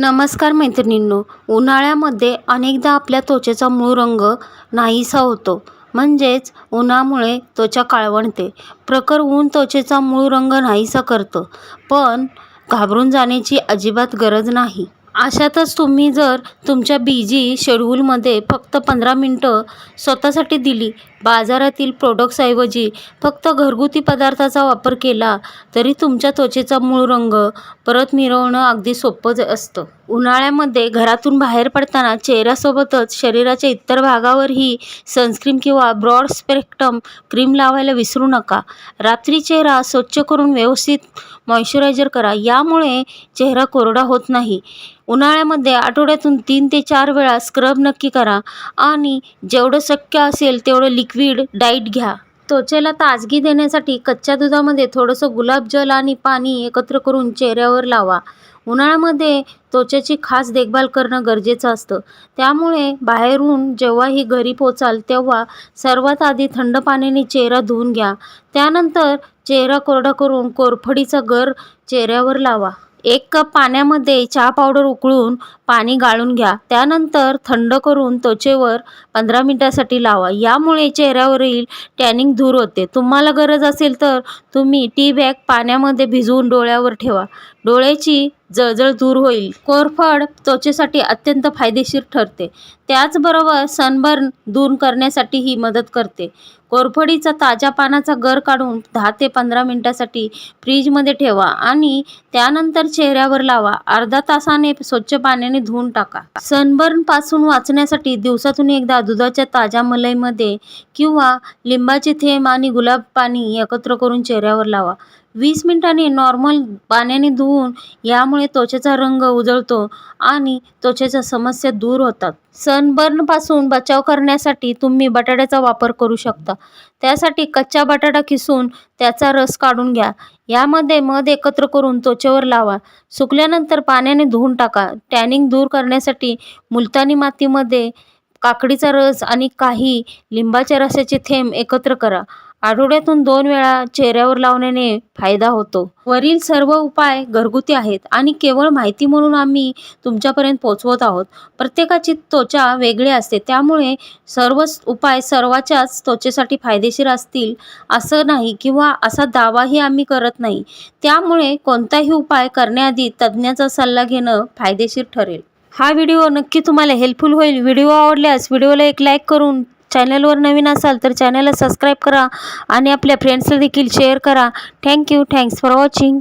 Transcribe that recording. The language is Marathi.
नमस्कार मैत्रिणींनो उन्हाळ्यामध्ये अनेकदा आपल्या त्वचेचा मूळ रंग नाहीसा होतो. म्हणजेच उन्हामुळे त्वचा काळवंडते. प्रखर ऊन त्वचेचा मूळ रंग नाहीसा करतं. पण घाबरून जाण्याची अजिबात गरज नाही. अशातच तुम्ही जर तुमच्या बिझी शेड्यूलमध्ये फक्त पंधरा मिनटं स्वतःसाठी दिली बाजारातील प्रोडक्ट्सऐवजी फक्त घरगुती पदार्थाचा वापर केला तरी तुमच्या त्वचेचा मूळ रंग परत मिळवणं अगदी सोपं असतं. उन्हाळ्यामध्ये घरातून बाहेर पडताना चेहऱ्यासोबतच शरीराच्या इतर भागावरही सनस्क्रीन किंवा ब्रॉड स्पेक्ट्रम क्रीम लावायला विसरू नका. रात्री चेहरा स्वच्छ करून व्यवस्थित मॉइश्चरायझर करा. यामुळे चेहरा कोरडा होत नाही. उन्हाळ्यामध्ये आठवड्यातून तीन ते चार वेळा स्क्रब नक्की करा आणि जेवढं शक्य असेल तेवढं लिक लिक्विड डाईट घ्या. त्वचेला ताजगी देण्यासाठी कच्च्या दुधामध्ये थोडंसं गुलाबजल आणि पाणी एकत्र करून चेहऱ्यावर लावा. उन्हाळ्यामध्ये त्वचेची खास देखभाल करणं गरजेचं असतं. त्यामुळे बाहेरून जेव्हाही घरी पोचाल तेव्हा सर्वात आधी थंड पाण्याने चेहरा धुवून घ्या. त्यानंतर चेहरा कोरडा करून कोरफडीचा गर चेहऱ्यावर लावा. एक कप पाण्यामध्ये चहा पावडर उकळून पाणी गाळून घ्या. त्यानंतर थंड करून त्वचेवर पंधरा मिनिटासाठी लावा. यामुळे चेहऱ्यावरील टॅनिंग दूर होते. तुम्हाला गरज असेल तर तुम्ही टी बॅग पाण्यामध्ये भिजवून डोळ्यावर ठेवा. डोळ्याची जळजळ दूर होईल. कोरफड त्वचेसाठी अत्यंत फायदेशीर ठरते. त्याचबरोबर सनबर्न दूर करण्यासाठीही मदत करते. कोरफडीचा ताज्या पानाचा गर काढून दहा ते पंधरा मिनिटासाठी फ्रीजमध्ये ठेवा आणि त्यानंतर चेहऱ्यावर लावा. अर्धा तासाने स्वच्छ पाण्याने धुवून टाका. सनबर्नपासून वाचण्यासाठी दिवसातून एकदा दुधाच्या ताज्या मलईमध्ये किंवा लिंबाचे थेंब आणि गुलाब पाणी एकत्र करून चेहऱ्यावर लावा. वीस मिनिटांनी नॉर्मल पाण्याने धुवून यामुळे त्वचेचा रंग उजळतो आणि त्वचेच्या समस्या दूर होतात. सनबर्नपासून बचाव करण्यासाठी तुम्ही बटाट्याचा वापर करू शकता. त्यासाठी कच्चा बटाटा किसून त्याचा रस काढून घ्या. यामध्ये मध एकत्र करून त्वचेवर लावा. सुकल्यानंतर पाण्याने धुवून टाका. टॅनिंग दूर करण्यासाठी मुलतानी मातीमध्ये काकडीचा रस आणि काही लिंबाच्या रसाचे थेंब एकत्र करा. आठवड्यातून दोन वेळा चेहऱ्यावर लावण्याने फायदा होतो. वरील सर्व उपाय घरगुती आहेत आणि केवळ माहिती म्हणून आम्ही तुमच्यापर्यंत पोहोचवत आहोत. प्रत्येकाची त्वचा वेगळी असते. त्यामुळे सर्वच उपाय सर्वाच्याच त्वचेसाठी फायदेशीर असतील असं नाही किंवा असा दावाही आम्ही करत नाही. त्यामुळे कोणताही उपाय करण्याआधी तज्ज्ञाचा सल्ला घेणं फायदेशीर ठरेल. हा व्हिडिओ नक्की तुम्हाला हेल्पफुल होईल. व्हिडिओ आवडल्यास व्हिडिओला एक लाईक करून चॅनलवर नवीन असाल तर चॅनलला सबस्क्राईब करा आणि आपल्या फ्रेंड्सला देखील शेअर करा. Thank you thanks for watching